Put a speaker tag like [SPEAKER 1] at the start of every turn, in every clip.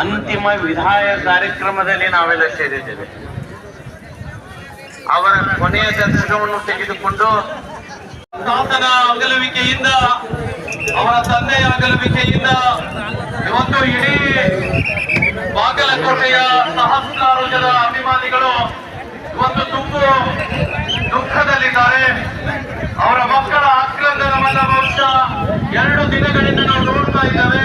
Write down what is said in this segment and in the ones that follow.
[SPEAKER 1] ಅಂತಿಮ ವಿಧಾಯ ಕಾರ್ಯಕ್ರಮದಲ್ಲಿ ನಾವೆಲ್ಲ ಸೇರಿದ್ದೇವೆ. ಅವರ ಕೊನೆಯ ದರ್ಶನವನ್ನು ತೆಗೆದುಕೊಂಡು ತಾತನ ಅಗಲುವಿಕೆಯಿಂದ, ಅವರ ತಂದೆಯ ಅಗಲುವಿಕೆಯಿಂದ ಇವತ್ತು ಇಡೀ ಬಾಗಲಕೋಟೆಯ ಸಹಸ್ರಾರು ಜನ ಅಭಿಮಾನಿಗಳು ಇವತ್ತು ತುಂಬ ದುಃಖದಲ್ಲಿದ್ದಾರೆ. ಅವರ ಮಕ್ಕಳ ಆಕ್ರಂದನವನ್ನ ಬಹುಶಃ ಎರಡು ದಿನಗಳಿಂದ ನಾವು ನೋಡ್ತಾ ಇದ್ದೇವೆ.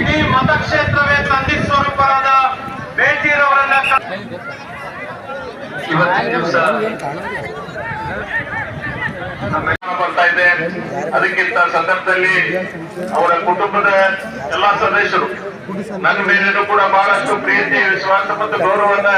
[SPEAKER 1] ಇಡೀ ಮತಕ್ಷೇತ್ರವೇ ಇವತ್ತಿನ ಬರ್ತಾ ಇದೆ. ಅದಕ್ಕಿಂತ ಸಂದರ್ಭದಲ್ಲಿ ಅವರ ಕುಟುಂಬದ ಎಲ್ಲಾ ಸದಸ್ಯರು, ನನ್ನ ಮೇಲೇನು ಕೂಡ ಬಹಳಷ್ಟು ಪ್ರೀತಿ, ವಿಶ್ವಾಸ ಮತ್ತು ಗೌರವವನ್ನ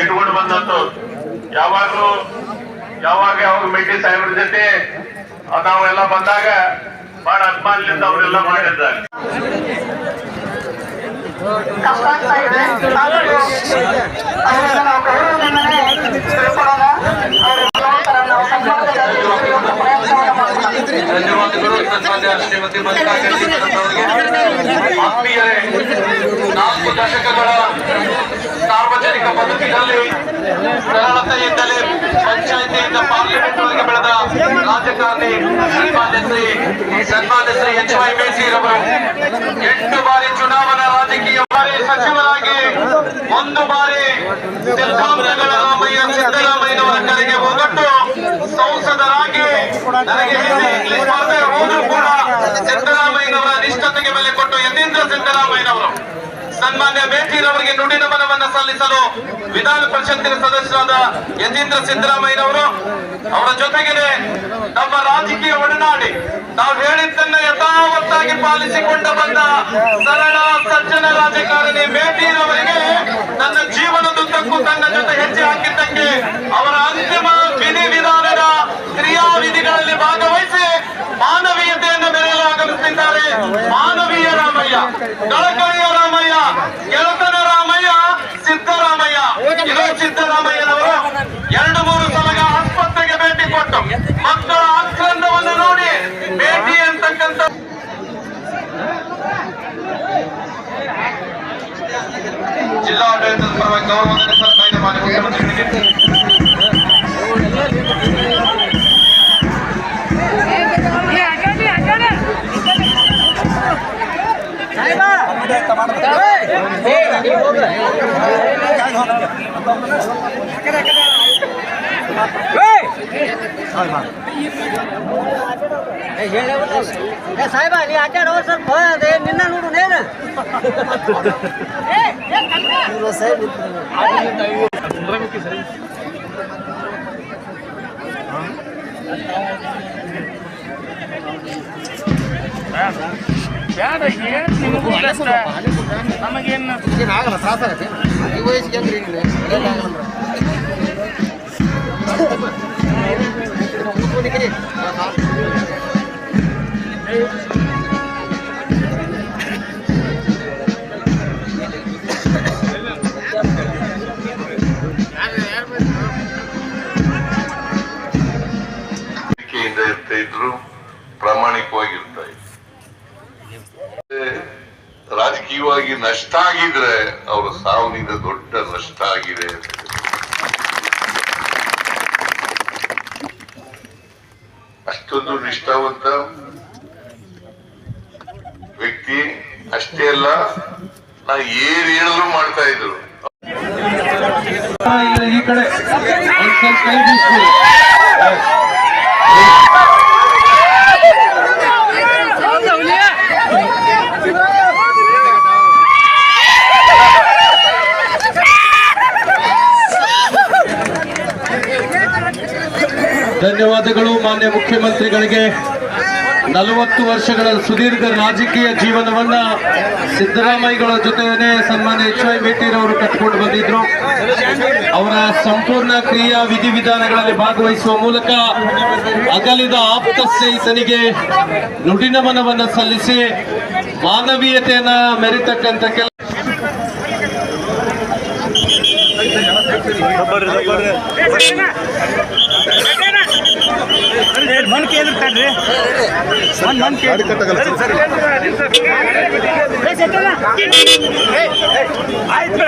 [SPEAKER 1] ಇಟ್ಕೊಂಡು ಬಂದದ್ದು ಯಾವಾಗಲೂ ಯಾವಾಗ ಯಾವಾಗ ಮೇಟಿ ಸಾಹೇಬ್ರ ಜೊತೆ ನಾವೆಲ್ಲ ಬಂದಾಗ ಬಹಳ ಅಭಿಮಾನದಿಂದ ಅವರೆಲ್ಲ ಮಾಡಿದ್ದಾರೆ. ಧನ್ಯವಾದಗಳು. ಶ್ರೀಮತಿ ನಾಲ್ಕು ದಶಕಗಳ ಸಾರ್ವಜನಿಕ ಬದುಕಿನಲ್ಲಿ ಸರಳತೆಯಿಂದಲೇ ಪಂಚಾಯತಿಯಿಂದ ಪಾರ್ಲಿಮೆಂಟ್ ವರೆಗೆ ಬೆಳೆದ ರಾಜಕಾರಣಿ ಸನ್ಮಾನ್ಯ ಶ್ರೀ ಸನ್ಮಾನ್ಯ ಶ್ರೀ ಎಚ್ ವೈ ಮೇಸಿರವರು ಎಂಟು ಬಾರಿ ಚುನಾವಣಾ ರಾಜಕೀಯ ಬಾರಿ ಸಚಿವರಾಗಿ, ಒಂದು ಬಾರಿ ಸಿದ್ಧಾಂತಗಳ ರಾಮಯ್ಯ, ಸಿದ್ದರಾಮಯ್ಯನವರ ಕರೆಗೆ ಹೋಗಟ್ಟು. ಸಂಸದರಾಗಿ ನನಗೆ ಇಂಗ್ಲಿಷ್ ಬರದೇ ಹೋದ್ರು ಕೂಡ ಸಿದ್ದರಾಮಯ್ಯನವರ ನಿಷ್ಠತೆಗೆ ಬೆಲೆ ಕೊಟ್ಟು ಯತೀಂದ್ರ ಸಿದ್ದರಾಮಯ್ಯನವರು. ಸನ್ಮಾನ್ಯ ಬೇಟಿರವರಿಗೆ ನುಡಿ ನಮನವನ್ನ ಸಲ್ಲಿಸಲು ವಿಧಾನ ಪರಿಷತ್ತಿನ ಸದಸ್ಯರಾದ ಯತೀಂದ್ರ ಸಿದ್ದರಾಮಯ್ಯನವರು ಅವರ ಜೊತೆಗೇನೆ ನಮ್ಮ ರಾಜಕೀಯ ಒಡನಾಡಿ ನಾವು ಹೇಳಿದ್ದನ್ನ ಯಥಾವತ್ತಾಗಿ ಪಾಲಿಸಿಕೊಂಡ ಬಂದ ಸರಳ, ಸಜ್ಜನ ರಾಜಕಾರಣಿ ಬೇಟಿರವರಿಗೆ ನನ್ನ ಜೀವನದುದ್ದಕ್ಕೂ ತನ್ನ ಜೊತೆ ಹೆಜ್ಜೆ ಹಾಕಿದ್ದಕ್ಕೆ ಅವರ ಅಂತಿಮ ವಿಧಿ ವಿಧಾನದ ಕ್ರಿಯಾವಿಧಿಗಳಲ್ಲಿ ಭಾಗವಹಿಸಿ ಮಾನವೀಯತೆಯನ್ನು ಮೆರೆಯಲು ಮಾನವೀಯ ರಾಮಯ್ಯ ಕಳಕಳಿಯ ರಾಮಯ್ಯ ಕೆಳಕನ ರಾಮಯ್ಯ, ಸಿದ್ದರಾಮಯ್ಯ. ಇದು ಸಿದ್ದರಾಮಯ್ಯನವರು ಎರಡು ಮೂರು ಸಲಗ ಆಸ್ಪತ್ರೆಗೆ ಭೇಟಿ ಕೊಟ್ಟು ಮಕ್ಕಳ ಆಕ್ರಂದವನ್ನು ನೋಡಿ ಭೇಟಿ ಅಂತಕ್ಕಂಥ ಜಿಲ್ಲಾಡಳಿತದ ಪರವಾಗಿ ಗೌರವ ಮಾಡಿ ಮುಖ್ಯಮಂತ್ರಿಗಳಿಗೆ
[SPEAKER 2] ಸಾಹೇಬ ನೀ ಅಡ್ಡಾಡೋ ಸ್ವಲ್ಪ ಅದೇ ನಿನ್ನ ನೋಡು ನೇನು
[SPEAKER 3] ಬೇಡ ಏನು ನಿಮಗೂ ಕಷ್ಟ ನಮಗೇನು
[SPEAKER 2] ಸಾಕಾಗತ್ತೆ ಈ ವಯಸ್ಸಿಗೆ ಹೆಂಗ್ರಿ
[SPEAKER 4] ಆಗಲ್ಲ. ಇರ್ತಾ ಇದ್ರು ಪ್ರಾಮಾಣಿಕವಾಗಿರ್ತಾ ಇದ್ರು ಮತ್ತೆ ರಾಜಕೀಯವಾಗಿ ನಷ್ಟ ಆಗಿದ್ರೆ ಅವರ ಸಾವಿನಿಂದ ದೊಡ್ಡ ನಷ್ಟ ಆಗಿದೆ. ಅಷ್ಟೊಂದು ನಿಷ್ಠಾವಂತ ವ್ಯಕ್ತಿ, ಅಷ್ಟೇ ಅಲ್ಲ, ನಾ ಏನ್ ಹೇಳಿದ್ರು ಮಾಡ್ತಾ ಇದ್ರು
[SPEAKER 5] ಈ ಕಡೆ
[SPEAKER 1] ಧನ್ಯವಾದಗಳು ಮಾನ್ಯ ಮುಖ್ಯಮಂತ್ರಿಗಳಿಗೆ. ನಲವತ್ತು ವರ್ಷಗಳ ಸುದೀರ್ಘ ರಾಜಕೀಯ ಜೀವನವನ್ನ ಸಿದ್ದರಾಮಯ್ಯಗಳ ಜೊತೆಯೇ ಸನ್ಮಾನ್ಯ ಎಚ್ ವೈ ಅವರು ಕಟ್ಕೊಂಡು ಬಂದಿದ್ರು. ಅವರ ಸಂಪೂರ್ಣ ಕ್ರಿಯಾ ವಿಧಿವಿಧಾನಗಳಲ್ಲಿ ಭಾಗವಹಿಸುವ ಮೂಲಕ ಅಗಲಿದ ಆಪ್ತ ಸ್ನೇಹಿತನಿಗೆ ನುಡಿನಮನವನ್ನ ಸಲ್ಲಿಸಿ ಮಾನವೀಯತೆಯನ್ನ ಮೆರಿತಕ್ಕಂಥ ಕೆಲ
[SPEAKER 3] ಕಡ್ರಿ ಮನ್ ಮನ್ ಆಯ್ತು